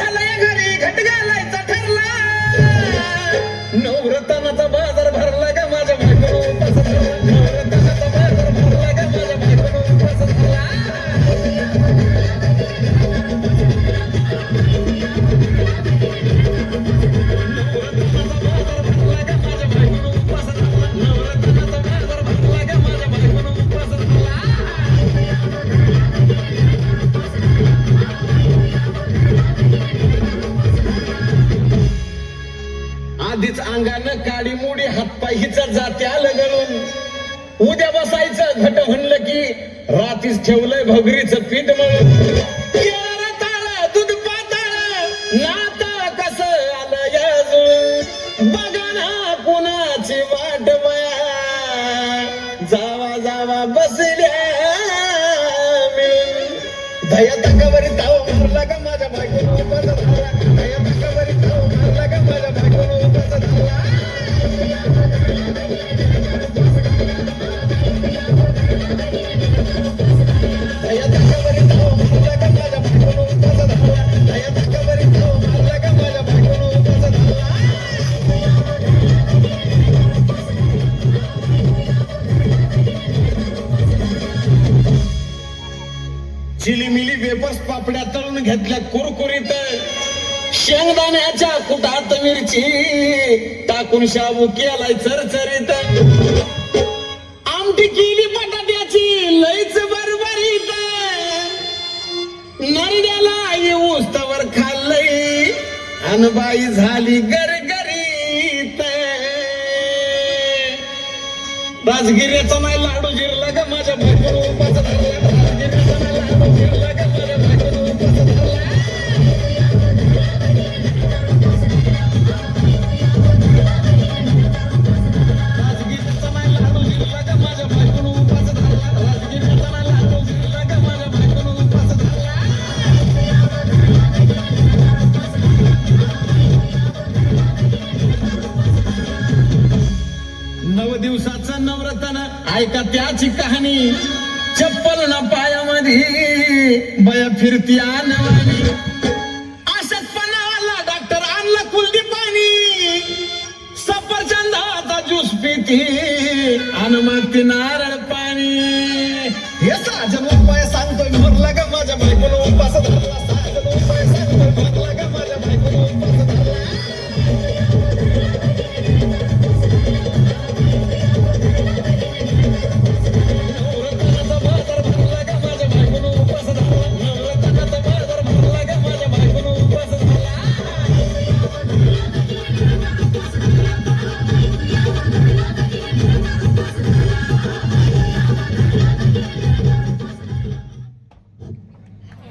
चला घरी घट घालायचा ठरला. नवरतानाचा आधीच अंगानं काडी मोडी हातपाय हिचा जाते आलं गळून उद्या बसायचं घट म्हणलं की रातीच ठेवलंय भगरीचं पीठ म्हणून. केळं ताळं, दूध पाताळ नाता कस आलं या जुळून. बघा ना कुणाची वाट बया जावा जावा बसल्या मिळून दया तकावरी ताव मारला का माझ्या बायकोनं चिलीमिली वेपर्स पापड्या तळून घेतल्या कुरकुरीत. शेंगदाण्याच्या कुटात मिरची टाकून शाबू केलाय चरचरीत. आमटी केली बटाट्याची लईच बरबरीत. नरड्याला येऊस तवर खाल्लंय अनबाई झाली गरगरीत. राजगिऱ्याचा नाही लाडू जिरला ग माझ्या भरपूर उपाचा दिवसाचा नवरतन ऐका त्याची कहाणी. चप्पल ना पायामध्ये बया फिरती नवानी आशतपणाला डॉक्टर आणलं कुलदीप पाणी. सफरचंदाचा ज्यूस पिती आणि मग ती नारळ पाणी. हे साजन सांगतोय मोर